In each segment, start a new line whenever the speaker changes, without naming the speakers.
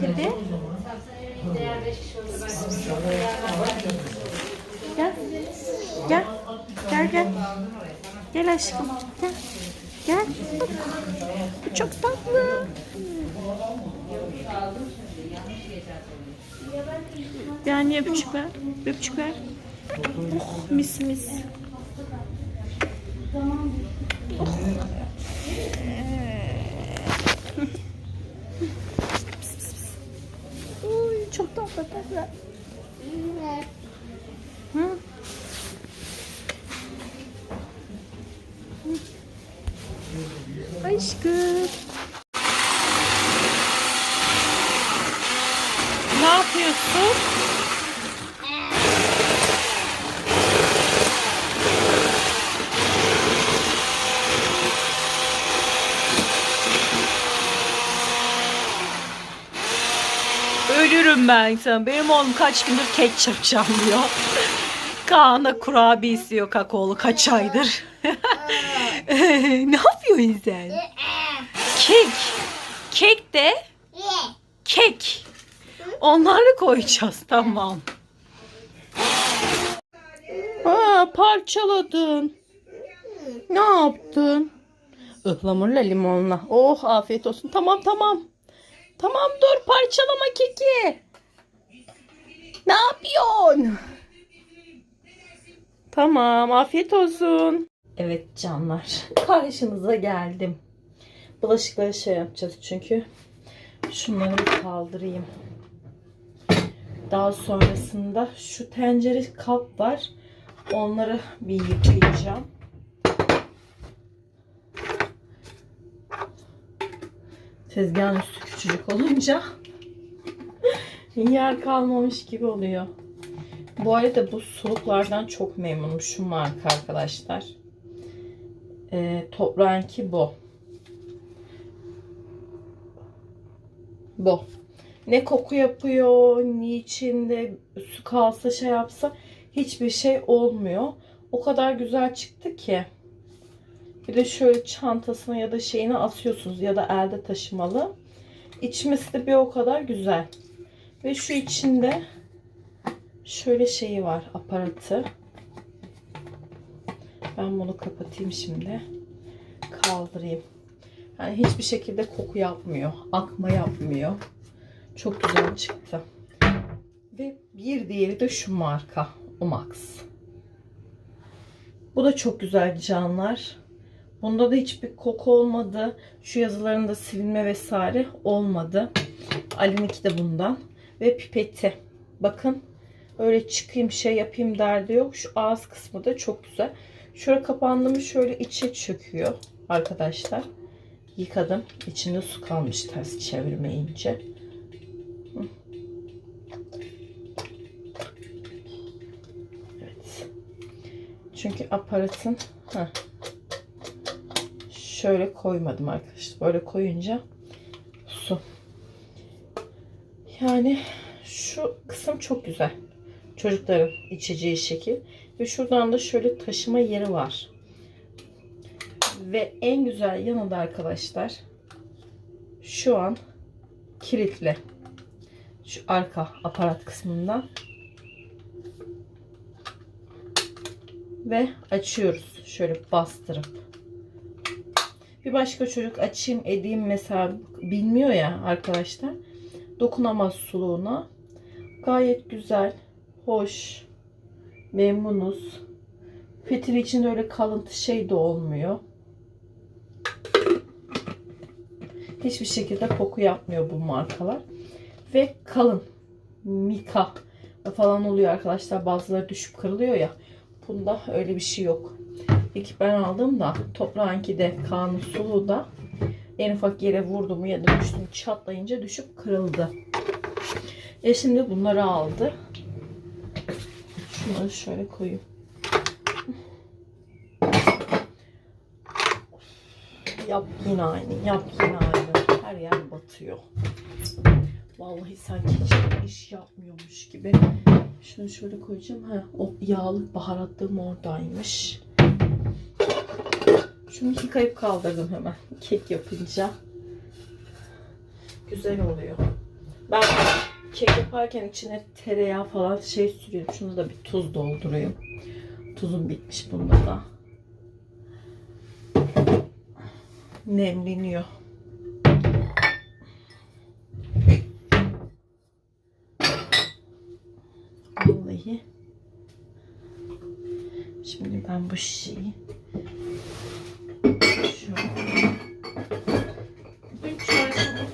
getirdi. Gel. Gel. Gel gel. Gel aşkım. Gel. Gel. Bak. Bu çok tatlı. Anneye öpücük ver. Öpücük ver. Oh, mis mis. Uy, çok tatlı tatlı. Hı? Aşkım. Ne yapıyorsun? Ben sana. Benim oğlum kaç gündür kek çırpacağım diyor. Kaan'a kurabiye istiyor kakaolu kaç aydır. ne yapıyorsun sen? Kek. Kek de kek. Onları koyacağız tamam. Aa, parçaladın. Ne yaptın? Ihlamurla limonla. Oh afiyet olsun. Tamam tamam. Tamam dur parçalama keki. Ne yapıyorsun? Tamam afiyet olsun. Evet canlar karşınıza geldim. Bulaşıkları şey yapacağız çünkü. Şunları bir kaldırayım. Daha sonrasında şu tencere kap var. Onları bir yıkayacağım. Tezgahın üstü küçücük olunca yer kalmamış gibi oluyor. Bu arada bu suluklardan çok memnunum. Şu marka arkadaşlar. Ee, toprağınki bu. Bu. Ne koku yapıyor, ni içinde su kalsa şey yapsa hiçbir şey olmuyor. O kadar güzel çıktı ki. Bir de şöyle çantasına ya da şeyine asıyorsunuz ya da elde taşımalı. İçmesi de bir o kadar güzel. Ve şu içinde şöyle şeyi var aparatı. Ben bunu kapatayım şimdi. Kaldırayım. Yani hiçbir şekilde koku yapmıyor. Akma yapmıyor. Çok güzel çıktı. Ve bir diğeri de şu marka. Omax. Bu da çok güzel canlar. Bunda da hiçbir koku olmadı. Şu yazılarında silinme vesaire olmadı. Ali'ninki de bundan. Ve pipeti. Bakın öyle çıkayım şey yapayım derdi yok. Şu ağız kısmı da çok güzel. Şöyle kapandığımı şöyle içe çöküyor arkadaşlar. Yıkadım. İçinde su kalmış ters çevirmeyince. Evet. Çünkü aparatın heh, şöyle koymadım arkadaşlar. Böyle koyunca su. Yani şu kısım çok güzel. Çocukların içeceği şekil. Ve şuradan da şöyle taşıma yeri var. Ve en güzel yanı da arkadaşlar şu an kilitli. Şu arka aparat kısmından. Ve açıyoruz. Şöyle bastırıp. Bir başka çocuk açayım edeyim mesela bilmiyor ya arkadaşlar. Dokunamaz suluğuna. Gayet güzel. Hoş. Memnunuz. Fitil içinde öyle kalıntı şey de olmuyor. Hiçbir şekilde koku yapmıyor bu markalar. Ve kalın. Mika falan oluyor arkadaşlar. Bazıları düşüp kırılıyor ya. Bunda öyle bir şey yok. İlk ben aldım da toprağınki de kanlı sulu da en ufak yere vurdum ya da düştüm çatlayınca düşüp kırıldı. E şimdi bunları aldı. Şunları şöyle koyayım. Yap yine aynı, yap yine aynı. Her yer batıyor. Vallahi sanki hiç iş yapmıyormuş gibi. Şunu şöyle koyacağım. Ha, o yağlı baharatlığım oradaymış. Şunu yıkayıp kaldırdım hemen. Kek yapınca. Güzel oluyor. Ben kek yaparken içine tereyağı falan şey sürüyorum. Şunu da bir tuz doldurayım. Tuzum bitmiş bunda da. Nemleniyor. Vallahi. Şimdi ben bu şişeyi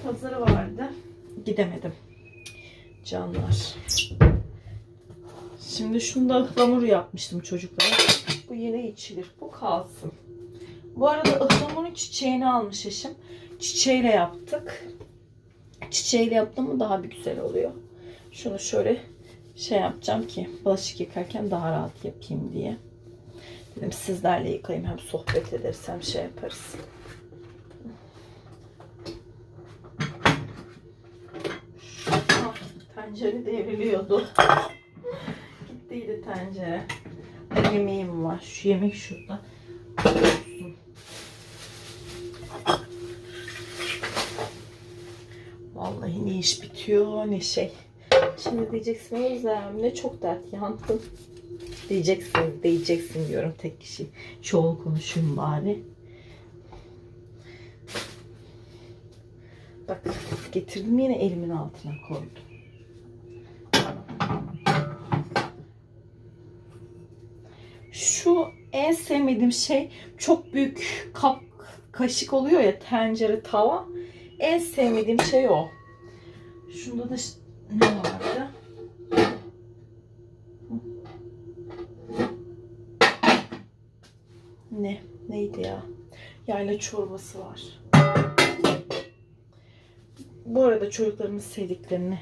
pazarı vardı. Gidemedim. Canlar. Şimdi şunu da ıhlamur yapmıştım çocuklara. Bu yine içilir. Bu kalsın. Bu arada ıhlamurun çiçeğini almış eşim. Çiçeğiyle yaptık. Çiçeğiyle yaptım mı daha bir güzel oluyor. Şunu şöyle şey yapacağım ki bulaşık yıkarken daha rahat yapayım diye. Dedim sizlerle yıkayayım hem sohbet ederiz hem şey yaparız. Tencere devriliyordu. Gittiydi tencere. Yemeğim var. Şu yemek şurada. Vallahi ne iş bitiyor ne şey. Şimdi diyeceksiniz ne çok dert yandın. Diyeceksin, diyeceksin diyorum tek kişi. Çoğul konuşayım bari. Bak getirdim yine elimin altına koydum. Şu en sevmediğim şey çok büyük kap kaşık oluyor ya tencere tava. En sevmediğim şey o. Şunda da ne vardı? Ne? Neydi ya? Yayla çorbası var. Bu arada çocuklarımın sevdiklerini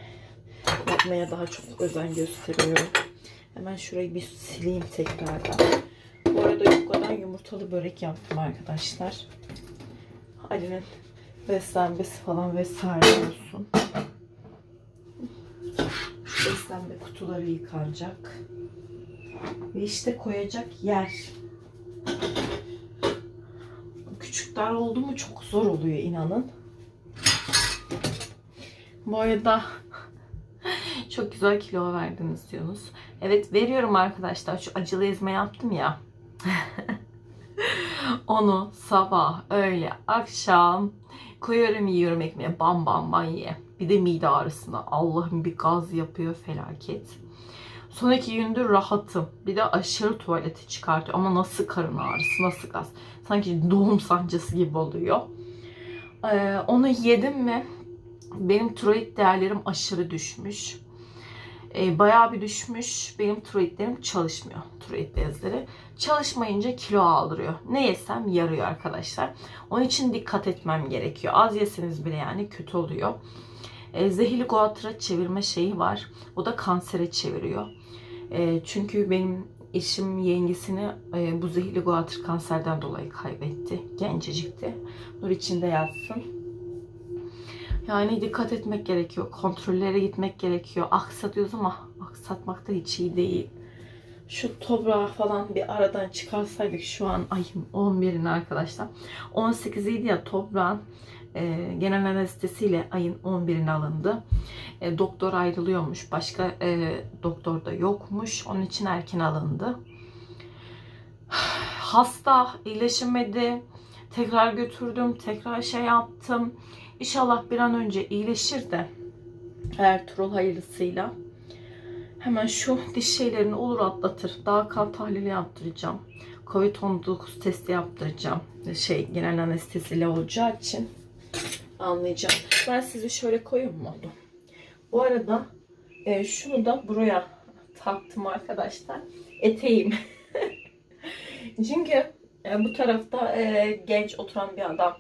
yapmaya daha çok özen gösteriyorum. Hemen şurayı bir sileyim tekrardan. Yufkadan yumurtalı börek yaptım arkadaşlar. Ali'nin beslenmesi falan vesaire olsun. Beslenme kutuları yıkanacak. Ve işte koyacak yer. Küçükler oldu mu çok zor oluyor inanın. Bu arada çok güzel kilo verdiniz diyorsunuz. Evet veriyorum arkadaşlar. Şu acılı ezme yaptım ya. Onu sabah, öğle, akşam koyuyorum yiyorum ekmeğe. Bam bam bam ye. Bir de mide ağrısına. Allah'ım bir gaz yapıyor felaket. Son iki gündür rahatım. Bir de aşırı tuvalete çıkartıyor. Ama nasıl karın ağrısı, nasıl gaz. Sanki doğum sancısı gibi oluyor. Ee, onu yedim mi benim tiroid değerlerim aşırı düşmüş. Ee, bayağı bir düşmüş. Benim tiroidlerim çalışmıyor. Tiroid bezleri. Çalışmayınca kilo aldırıyor. Ne yesem yarıyor arkadaşlar. Onun için dikkat etmem gerekiyor. Az yeseniz bile yani kötü oluyor. Ee, zehirli goatıra çevirme şeyi var. O da kansere çeviriyor. Ee, çünkü benim eşim yengesini e, bu zehirli goatır kanserden dolayı kaybetti. Gencecikti. Nur içinde yatsın. Yani dikkat etmek gerekiyor. Kontrollere gitmek gerekiyor. Aksatıyoruz ama aksatmak da hiç iyi değil. Şu toprağı falan bir aradan çıkarsaydık şu an ayın 11'in arkadaşlar. 18'iydi ya toprağın e, genel anestesiyle ayın 11'ine alındı. E, doktor ayrılıyormuş. Başka e, doktor da yokmuş. Onun için erken alındı. Hasta iyileşemedi. Tekrar götürdüm. Tekrar şey yaptım. İnşallah bir an önce iyileşir de Ertuğrul hayırlısıyla hemen şu diş şeylerini olur atlatır. Daha kan tahlili yaptıracağım. Covid-19 testi yaptıracağım. Şey genel anestesiyle olacağı için anlayacağım. Ben sizi şöyle koyayım mı onu? Bu arada e, şunu da buraya taktım arkadaşlar. Eteğim. Çünkü e, bu tarafta e, genç oturan bir adam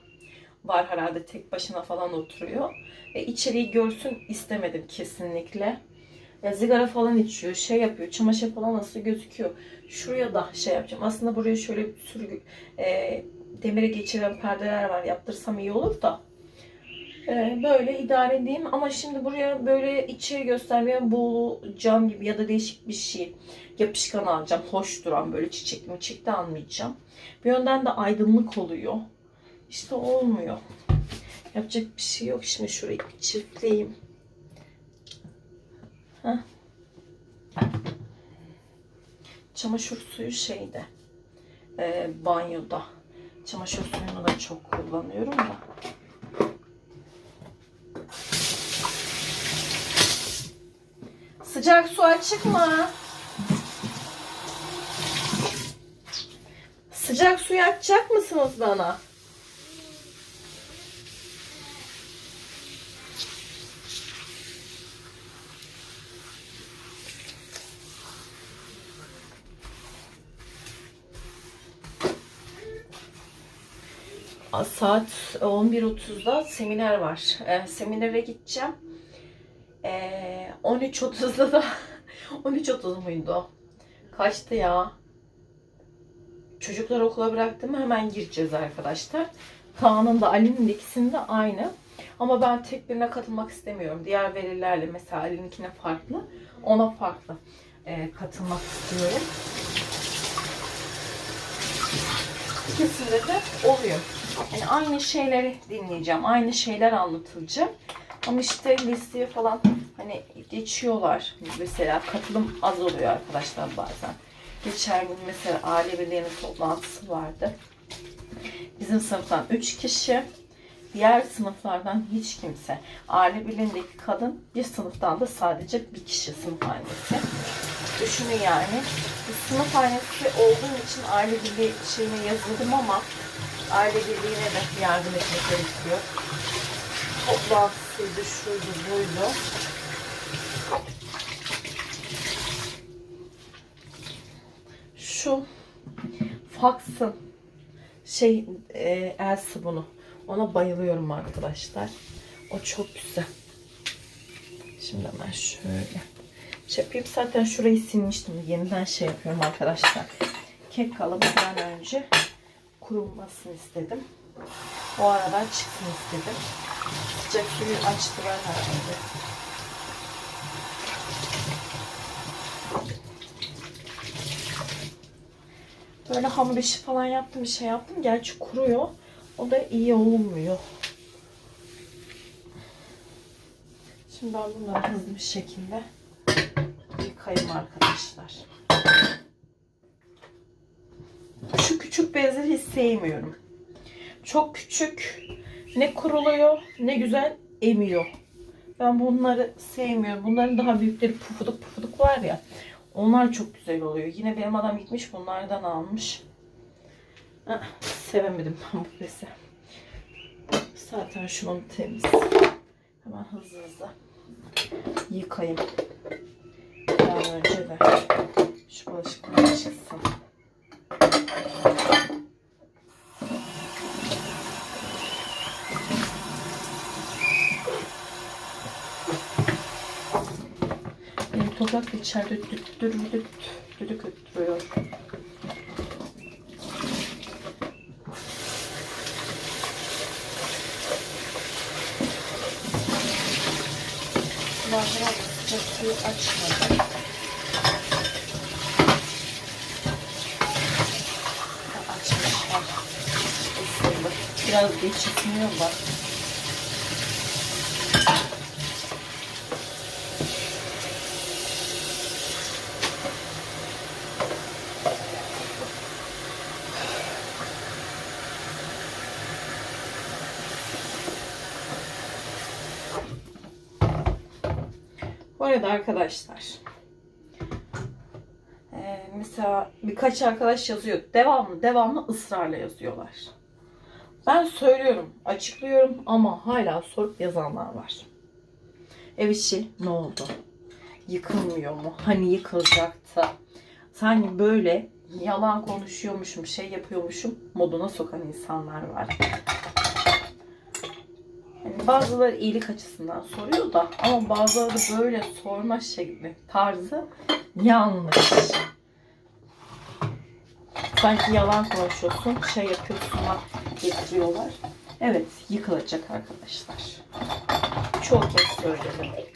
var herhalde tek başına falan oturuyor. E, içeriği görsün istemedim kesinlikle. E, sigara falan içiyor, şey yapıyor, çamaşır falan nasıl gözüküyor. Şuraya da şey yapacağım. Aslında buraya şöyle bir sürü e, demire geçiren perdeler var. Yaptırsam iyi olur da. E, böyle idare edeyim ama şimdi buraya böyle içeri göstermeye bu cam gibi ya da değişik bir şey yapışkan alacağım. Hoş duran böyle çiçekli çiçek de almayacağım. Bir yönden de aydınlık oluyor. İşte olmuyor. Yapacak bir şey yok. Şimdi şurayı bir çiftleyeyim. Heh. Çamaşır suyu şeyde. e, banyoda. Çamaşır suyunu da çok kullanıyorum da. Sıcak su açık mı? Sıcak suyu açacak mısınız bana? Saat 11.30'da seminer var. Ee, seminere gideceğim. Ee, 13.30'da da 13.30 muydu? Kaçtı ya? Çocukları okula bıraktım hemen gireceğiz arkadaşlar. Kaan'ın da Ali'nin de ikisinin de aynı. Ama ben tek birine katılmak istemiyorum. Diğer velilerle mesela Ali'ninkine farklı. Ona farklı ee, katılmak istiyorum. İkisinde de oluyor. Yani aynı şeyleri dinleyeceğim. Aynı şeyler anlatılacak. Ama işte listeye falan hani geçiyorlar. Mesela katılım az oluyor arkadaşlar bazen. Geçen gün mesela aile birliğinin toplantısı vardı. Bizim sınıftan 3 kişi. Diğer sınıflardan hiç kimse. Aile birliğindeki kadın bir sınıftan da sadece bir kişi sınıf annesi. Düşünün yani. Sınıf annesi olduğum için aile birliği şeyine yazıldım ama aile birliğine de yardım etmek gerekiyor. Toplantısıydı, şuydu, buydu. Şu faksın şey e, el sabunu. Ona bayılıyorum arkadaşlar. O çok güzel. Şimdi hemen şöyle şey yapayım. Zaten şurayı silmiştim. Yeniden şey yapıyorum arkadaşlar. Kek kalıbı bir an önce kurulmasını istedim. O arada çıksın istedim. Sıcak suyu açtılar herhalde. Böyle hamur işi falan yaptım bir şey yaptım. Gerçi kuruyor. O da iyi olmuyor. Şimdi ben bunları hızlı bir şekilde yıkayayım arkadaşlar. Şu küçük bezleri hiç sevmiyorum. Çok küçük. Ne kuruluyor ne güzel emiyor. Ben bunları sevmiyorum. Bunların daha büyükleri pufuduk pufuduk var ya. Onlar çok güzel oluyor. Yine benim adam gitmiş bunlardan almış. Ah, sevemedim ben bu bezi. Zaten şunun temiz. Hemen hızlı hızlı yıkayayım. An önce de şu bulaşıklar çıksın. Da içeride düt düt düt düdük öttürüyor. Mahra sıcak suyu açmadım. Ha, Açmışlar. Biraz geç ısınıyor bak. Bu arada arkadaşlar eee, mesela birkaç arkadaş yazıyor. Devamlı devamlı ısrarla yazıyorlar. Ben söylüyorum, açıklıyorum ama hala sorup yazanlar var. Ev işi ne oldu? Yıkılmıyor mu? Hani yıkılacaktı? Sanki böyle yalan konuşuyormuşum, şey yapıyormuşum moduna sokan insanlar var. Bazıları iyilik açısından soruyor da ama bazıları böyle sorma şekli, tarzı yanlış. Sanki yalan konuşuyorsun, şey yapıyorsun getiriyorlar. Evet, yıkılacak arkadaşlar. Çok kez söyledim.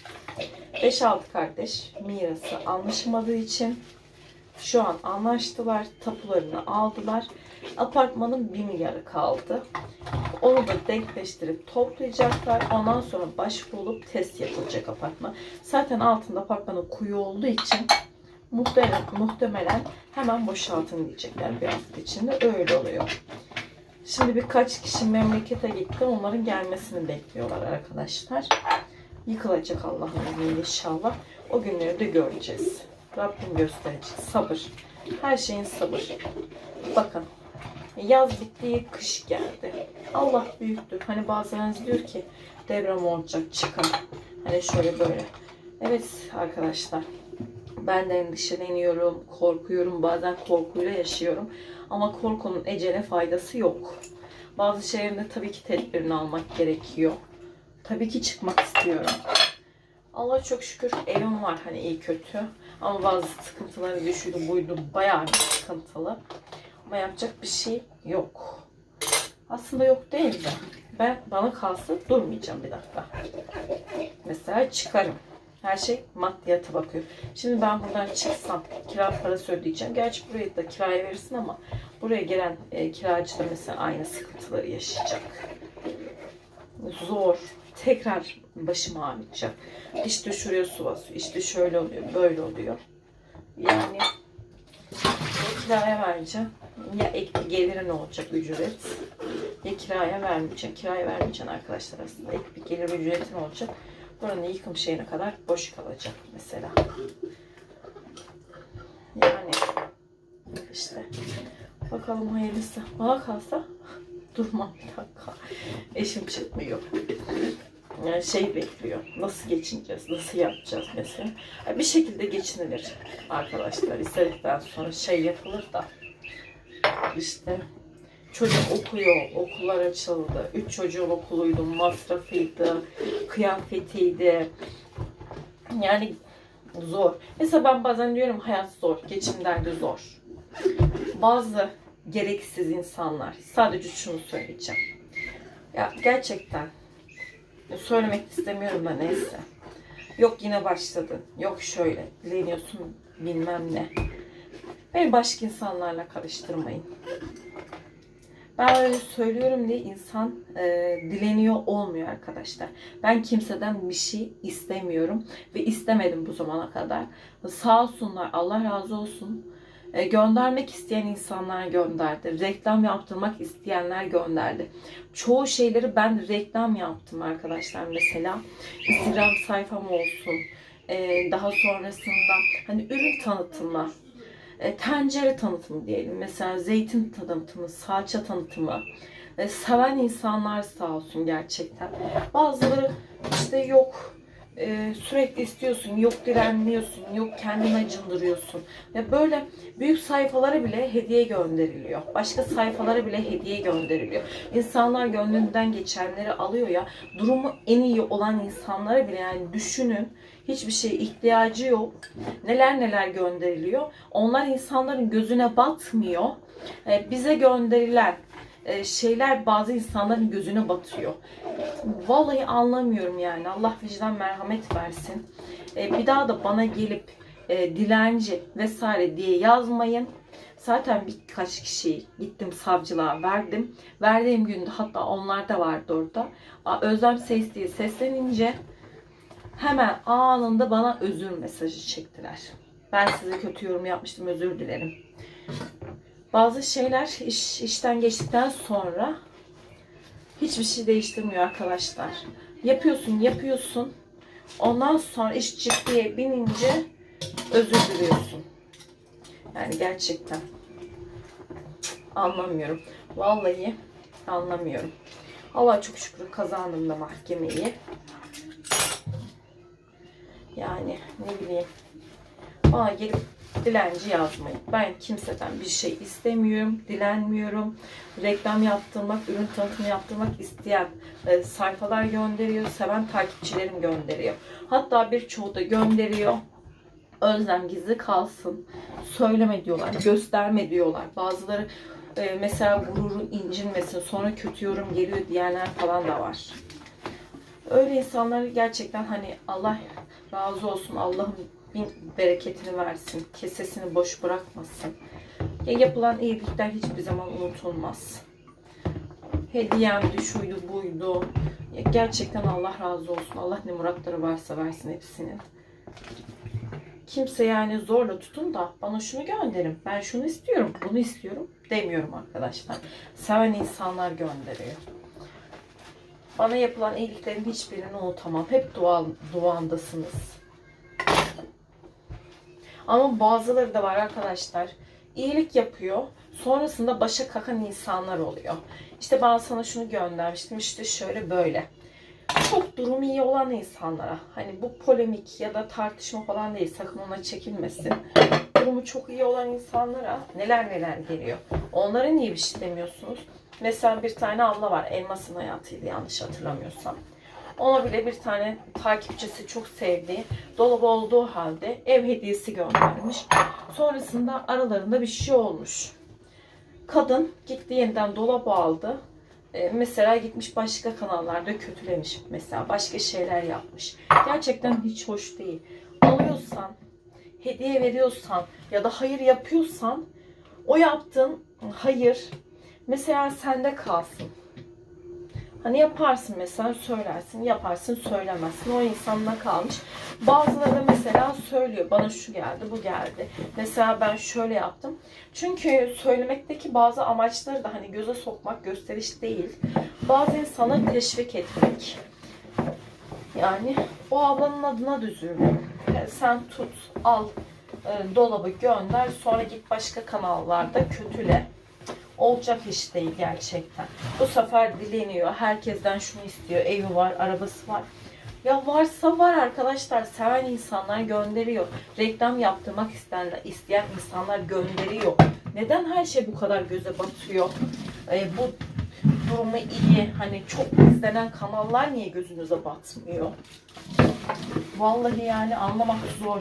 5-6 kardeş mirası anlaşamadığı için şu an anlaştılar, tapularını aldılar. Apartmanın bir milyarı kaldı. Onu da denkleştirip toplayacaklar. Ondan sonra başvurulup test yapılacak apartman. Zaten altında apartmanın kuyu olduğu için muhtemelen, muhtemelen hemen boşaltın diyecekler bir hafta içinde. Öyle oluyor. Şimdi birkaç kişi memlekete gitti. Onların gelmesini bekliyorlar arkadaşlar. Yıkılacak Allah'ın izniyle inşallah. O günleri de göreceğiz. Rabbim gösterecek. Sabır. Her şeyin sabır. Bakın. Yaz bitti, kış geldi. Allah büyüktür. Hani bazılarınız diyor ki deprem olacak çıkın. Hani şöyle böyle. Evet arkadaşlar. Ben de endişeleniyorum, korkuyorum. Bazen korkuyla yaşıyorum. Ama korkunun ecele faydası yok. Bazı şeylerin tabii ki tedbirini almak gerekiyor. Tabii ki çıkmak istiyorum. Allah çok şükür evim var hani iyi kötü. Ama bazı sıkıntıları düşürdü buydu bayağı bir sıkıntılı. Ama yapacak bir şey yok. Aslında yok değil de. Ben bana kalsa durmayacağım bir dakika. Mesela çıkarım. Her şey maddiyata bakıyor. Şimdi ben buradan çıksam kira parası ödeyeceğim. Gerçi burayı da kiraya verirsin ama buraya gelen e, kiracı da mesela aynı sıkıntıları yaşayacak. Zor. Tekrar başım ağrıyacak. İşte şuraya su basıyor. İşte şöyle oluyor. Böyle oluyor. Yani ya kiraya vereceğim ya ek bir gelirin olacak ücret ya kiraya vermeyeceğim. Kiraya vermeyeceğim arkadaşlar aslında. Ek bir gelir ücretin olacak. Buranın yıkım şeyine kadar boş kalacak mesela. Yani işte bakalım hayırlısı. Bana kalsa durmam bir dakika. Eşim çıkmıyor. Yani şey bekliyor. Nasıl geçineceğiz? Nasıl yapacağız mesela? Bir şekilde geçinilir arkadaşlar. İstedikten sonra şey yapılır da işte çocuk okuyor, okullar açıldı. Üç çocuğun okuluydu, masrafıydı, kıyafetiydi. Yani zor. Mesela ben bazen diyorum hayat zor, geçim derdi zor. Bazı gereksiz insanlar, sadece şunu söyleyeceğim. Ya gerçekten söylemek istemiyorum da neyse. Yok yine başladın, yok şöyle, dileniyorsun bilmem ne. Beni başka insanlarla karıştırmayın. Ben öyle söylüyorum diye insan e, dileniyor olmuyor arkadaşlar. Ben kimseden bir şey istemiyorum ve istemedim bu zamana kadar. Sağ olsunlar, Allah razı olsun. E, göndermek isteyen insanlar gönderdi. Reklam yaptırmak isteyenler gönderdi. Çoğu şeyleri ben reklam yaptım arkadaşlar mesela. Instagram sayfam olsun. E, daha sonrasında hani ürün tanıtımı e, tencere tanıtımı diyelim. Mesela zeytin tanıtımı, salça tanıtımı. Seven insanlar sağ olsun gerçekten. Bazıları işte yok e, sürekli istiyorsun, yok direnmiyorsun, yok kendini acındırıyorsun. Ve böyle büyük sayfalara bile hediye gönderiliyor. Başka sayfalara bile hediye gönderiliyor. İnsanlar gönlünden geçenleri alıyor ya. Durumu en iyi olan insanlara bile yani düşünün. Hiçbir şeye ihtiyacı yok. Neler neler gönderiliyor. Onlar insanların gözüne batmıyor. E, bize gönderilen şeyler bazı insanların gözüne batıyor. Vallahi anlamıyorum yani. Allah vicdan merhamet versin. E, bir daha da bana gelip e, dilenci vesaire diye yazmayın. Zaten birkaç kişi gittim savcılığa verdim. Verdiğim günde hatta onlar da vardı orada. Özlem Ses diye seslenince hemen anında bana özür mesajı çektiler. Ben size kötü yorum yapmıştım özür dilerim. Bazı şeyler iş, işten geçtikten sonra hiçbir şey değiştirmiyor arkadaşlar. Yapıyorsun, yapıyorsun. Ondan sonra iş ciddiye binince özür diliyorsun. Yani gerçekten anlamıyorum. Vallahi anlamıyorum. Allah çok şükür kazandım da mahkemeyi. Yani ne bileyim. Bana gelip dilenci yazmayın. Ben kimseden bir şey istemiyorum, dilenmiyorum. Reklam yaptırmak, ürün tanıtımı yaptırmak isteyen e, sayfalar gönderiyor, seven takipçilerim gönderiyor. Hatta birçoğu da gönderiyor. Özlem gizli kalsın, söyleme diyorlar, gösterme diyorlar. Bazıları e, mesela gururun incinmesin, sonra kötü yorum geliyor diyenler falan da var. Öyle insanları gerçekten hani Allah razı olsun, Allah'ım bin bereketini versin. Kesesini boş bırakmasın. Ya yapılan iyilikler hiçbir zaman unutulmaz. Hediyemdi, şuydu, buydu. Ya gerçekten Allah razı olsun. Allah ne muratları varsa versin hepsinin. Kimse yani zorla tutun da bana şunu gönderin. Ben şunu istiyorum, bunu istiyorum demiyorum arkadaşlar. Seven insanlar gönderiyor. Bana yapılan iyiliklerin hiçbirini unutamam. Hep dua, duandasınız. Ama bazıları da var arkadaşlar. İyilik yapıyor. Sonrasında başa kakan insanlar oluyor. İşte ben sana şunu göndermiştim. işte şöyle böyle. Çok durumu iyi olan insanlara. Hani bu polemik ya da tartışma falan değil. Sakın ona çekilmesin. Durumu çok iyi olan insanlara neler neler geliyor. Onlara niye bir şey demiyorsunuz? Mesela bir tane abla var. Elmas'ın hayatıydı yanlış hatırlamıyorsam. Ona bile bir tane takipçisi çok sevdiği, dolabı olduğu halde ev hediyesi göndermiş. Sonrasında aralarında bir şey olmuş. Kadın gitti yeniden dolabı aldı. Ee, mesela gitmiş başka kanallarda kötülemiş mesela başka şeyler yapmış. Gerçekten hiç hoş değil. Alıyorsan, hediye veriyorsan ya da hayır yapıyorsan o yaptığın hayır mesela sende kalsın. Hani yaparsın mesela söylersin, yaparsın söylemezsin. O insanla kalmış. Bazıları da mesela söylüyor. Bana şu geldi, bu geldi. Mesela ben şöyle yaptım. Çünkü söylemekteki bazı amaçları da hani göze sokmak, gösteriş değil. Bazı insanları teşvik etmek. Yani o ablanın adına düzüldüm. Yani sen tut, al, e, dolabı gönder. Sonra git başka kanallarda kötüle olacak iş değil gerçekten. Bu sefer dileniyor. Herkesten şunu istiyor. Evi var, arabası var. Ya varsa var arkadaşlar. Seven insanlar gönderiyor. Reklam yaptırmak isteyen, isteyen insanlar gönderiyor. Neden her şey bu kadar göze batıyor? Ee, bu durumu iyi. Hani çok izlenen kanallar niye gözünüze batmıyor? Vallahi yani anlamak zor.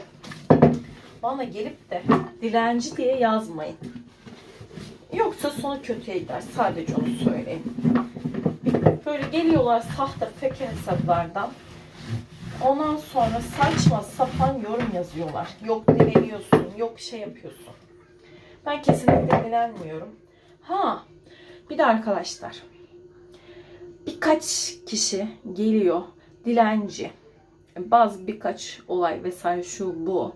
Bana gelip de dilenci diye yazmayın. Yoksa sonu kötüye gider. Sadece onu söyleyeyim. Böyle geliyorlar sahte fake hesaplardan. Ondan sonra saçma sapan yorum yazıyorlar. Yok dileniyorsun, yok şey yapıyorsun. Ben kesinlikle dilenmiyorum. Ha, bir de arkadaşlar. Birkaç kişi geliyor dilenci. Bazı birkaç olay vesaire şu bu.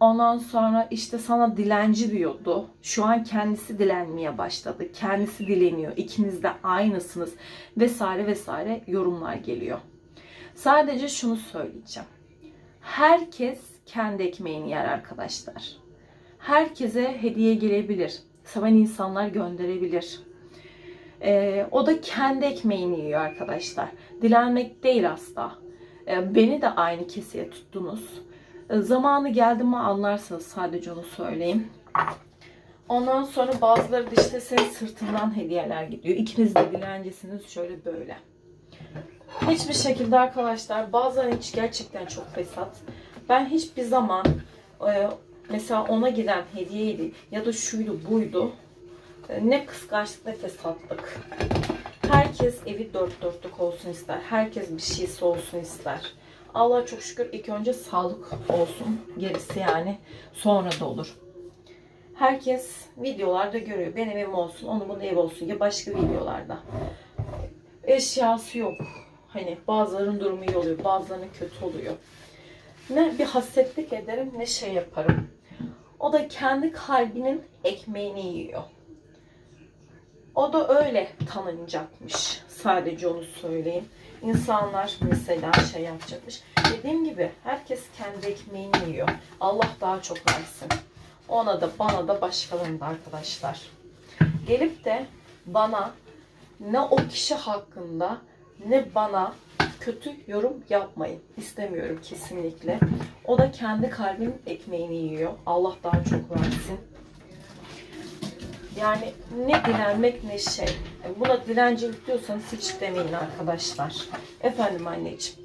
Ondan sonra işte sana dilenci diyordu. Şu an kendisi dilenmeye başladı. Kendisi dileniyor. İkiniz de aynısınız vesaire vesaire yorumlar geliyor. Sadece şunu söyleyeceğim. Herkes kendi ekmeğini yer arkadaşlar. Herkese hediye gelebilir. Seven insanlar gönderebilir. Ee, o da kendi ekmeğini yiyor arkadaşlar. Dilenmek değil asla. Ee, beni de aynı keseye tuttunuz. Ee, zamanı geldi mi anlarsınız sadece onu söyleyeyim. Ondan sonra bazıları da işte senin sırtından hediyeler gidiyor. İkiniz de dilencisiniz şöyle böyle. Hiçbir şekilde arkadaşlar bazen hiç gerçekten çok fesat. Ben hiçbir zaman e, mesela ona giden hediyeydi ya da şuydu buydu. E, ne kıskançlık ne fesatlık. Herkes evi dört dörtlük olsun ister. Herkes bir şeysi olsun ister. Allah çok şükür ilk önce sağlık olsun. Gerisi yani sonra da olur. Herkes videolarda görüyor. Benim evim olsun, onun bunun ev olsun ya başka videolarda. Eşyası yok. Hani bazılarının durumu iyi oluyor, bazılarının kötü oluyor. Ne bir hasretlik ederim ne şey yaparım. O da kendi kalbinin ekmeğini yiyor. O da öyle tanınacakmış. Sadece onu söyleyeyim. İnsanlar mesela şey yapacakmış. Dediğim gibi herkes kendi ekmeğini yiyor. Allah daha çok versin. Ona da bana da başkalarına da arkadaşlar. Gelip de bana ne o kişi hakkında ne bana kötü yorum yapmayın. İstemiyorum kesinlikle. O da kendi kalbinin ekmeğini yiyor. Allah daha çok versin. Yani ne dilenmek ne şey. Buna dilencilik diyorsanız hiç demeyin arkadaşlar. Efendim anneciğim.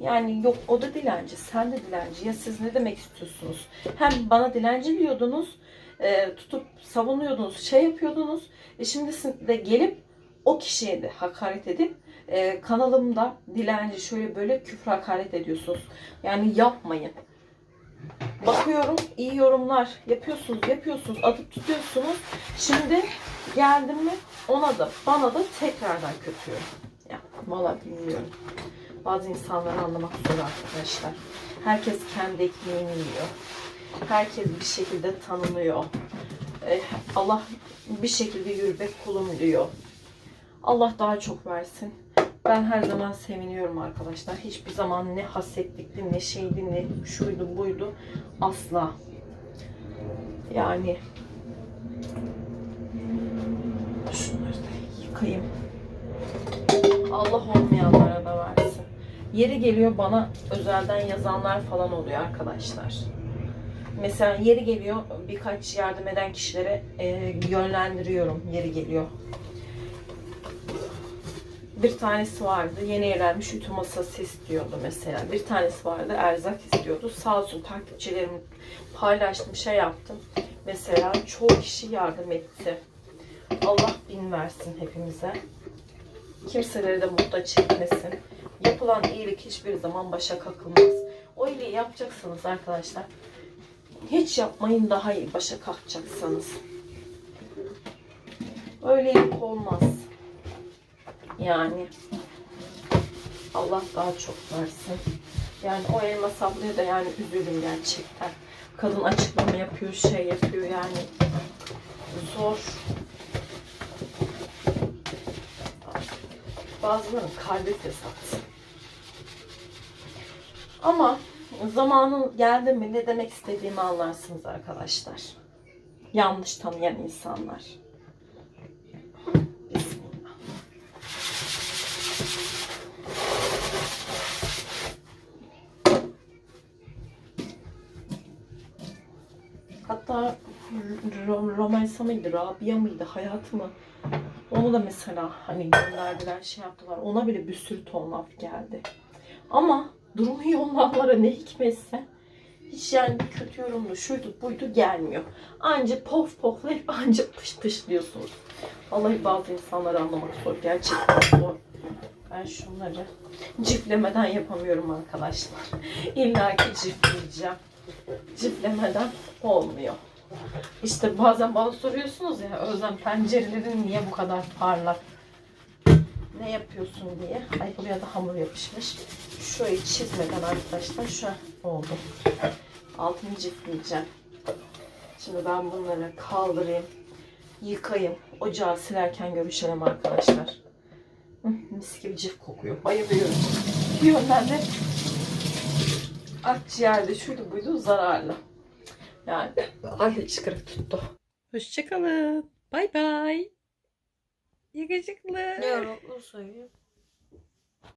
Yani yok o da dilenci, sen de dilenci. Ya siz ne demek istiyorsunuz? Hem bana dilenci diyordunuz, e, tutup savunuyordunuz, şey yapıyordunuz. E şimdi siz de gelip o kişiye de hakaret edip e, kanalımda dilenci şöyle böyle küfür hakaret ediyorsunuz. Yani yapmayın. Bakıyorum iyi yorumlar yapıyorsunuz, yapıyorsunuz, atıp tutuyorsunuz. Şimdi geldim mi ona da bana da tekrardan kötü yorum. Ya valla bilmiyorum. Bazı insanları anlamak zor arkadaşlar. Herkes kendi ekmeğini yiyor. Herkes bir şekilde tanınıyor. Eh, Allah bir şekilde yürübek kulum diyor. Allah daha çok versin. Ben her zaman seviniyorum arkadaşlar. Hiçbir zaman ne hasetlikti, ne şeydi, ne şuydu, buydu. Asla. Yani şunları da yıkayayım. Allah olmayanlara da versin. Yeri geliyor bana özelden yazanlar falan oluyor arkadaşlar. Mesela yeri geliyor birkaç yardım eden kişilere e, yönlendiriyorum. Yeri geliyor. Bir tanesi vardı yeni evlenmiş ütü masası istiyordu mesela. Bir tanesi vardı erzak istiyordu. Sağ olsun takipçilerim paylaştım şey yaptım. Mesela çoğu kişi yardım etti. Allah bin versin hepimize. Kimseleri de muhtaç etmesin. Yapılan iyilik hiçbir zaman başa kakılmaz. O iyiliği yapacaksınız arkadaşlar. Hiç yapmayın daha iyi başa kalkacaksanız. Öyle olmaz. Yani Allah daha çok versin. Yani o elma sablaya da yani üzüldüm gerçekten. Kadın açıklama yapıyor, şey yapıyor yani. Zor. Bazılarının kalbi fesat. Ama zamanı geldi mi ne demek istediğimi anlarsınız arkadaşlar. Yanlış tanıyan insanlar. Bismillah. Hatta Romaysa mıydı, Rabia mıydı, Hayat mı? Onu da mesela hani gönderdiler, şey yaptılar. Ona bile bir sürü ton laf geldi. Ama durumu iyi olanlara ne hikmetse hiç yani kötü yorumlu şuydu buydu gelmiyor. Anca pof poflayıp anca pış pış diyorsunuz. Vallahi bazı insanları anlamak zor. Gerçekten zor. Ben şunları ciflemeden yapamıyorum arkadaşlar. İlla ki cifleyeceğim. Ciflemeden olmuyor. İşte bazen bana soruyorsunuz ya Özlem pencerelerin niye bu kadar parlak? Ne yapıyorsun diye. Ay buraya da hamur yapışmış. Şurayı çizmeden arkadaşlar şu oldu. Altını cifleyeceğim. Şimdi ben bunları kaldırayım. Yıkayayım. Ocağı silerken görüşelim arkadaşlar. Mis gibi cif kokuyor. Bayılıyorum. Bir yönden de akciğerde şuydu buydu zararlı. Yani ay çıkırık tuttu. Hoşçakalın. Bay bay. Yakışıklı.
Ne sayı.